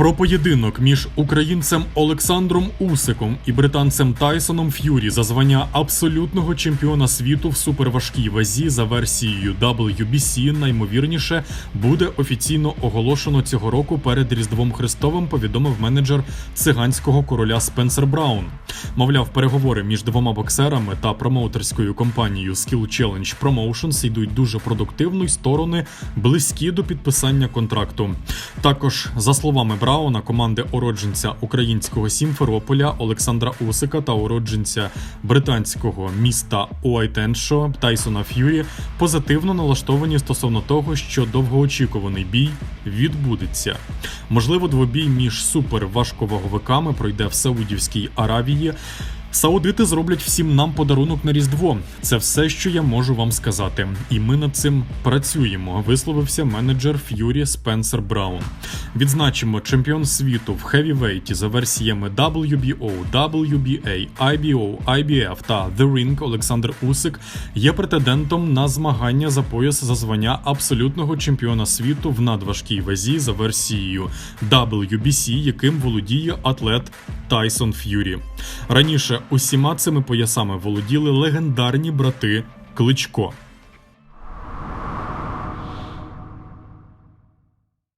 Про поєдинок між українцем Олександром Усиком і британцем Тайсоном Ф'юрі за звання абсолютного чемпіона світу в суперважкій вазі за версією WBC наймовірніше буде офіційно оголошено цього року перед Різдвом Христовим. Повідомив менеджер циганського короля Спенсер Браун. Мовляв, переговори між двома боксерами та промоутерською компанією Skill Challenge Promotions йдуть дуже продуктивно, і сторони близькі до підписання контракту. Також, за словами Брауна, команди уродженця українського Сімферополя Олександра Усика та уродженця британського міста Уайтеншо Тайсона Ф'юрі позитивно налаштовані стосовно того, що довгоочікуваний бій відбудеться. Можливо, двобій між суперважковаговиками пройде в Саудівській Аравії. Саудити зроблять всім нам подарунок на Різдво. Це все, що я можу вам сказати. І ми над цим працюємо. Висловився менеджер Ф'юрі Спенсер Браун. Відзначимо чемпіон світу в хевівейті за версіями WBO, WBA, IBO, IBF та The Ring Олександр Усик є претендентом на змагання за пояс за звання абсолютного чемпіона світу в надважкій вазі за версією WBC, яким володіє атлет Тайсон Ф'юрі. Раніше усіма цими поясами володіли легендарні брати Кличко.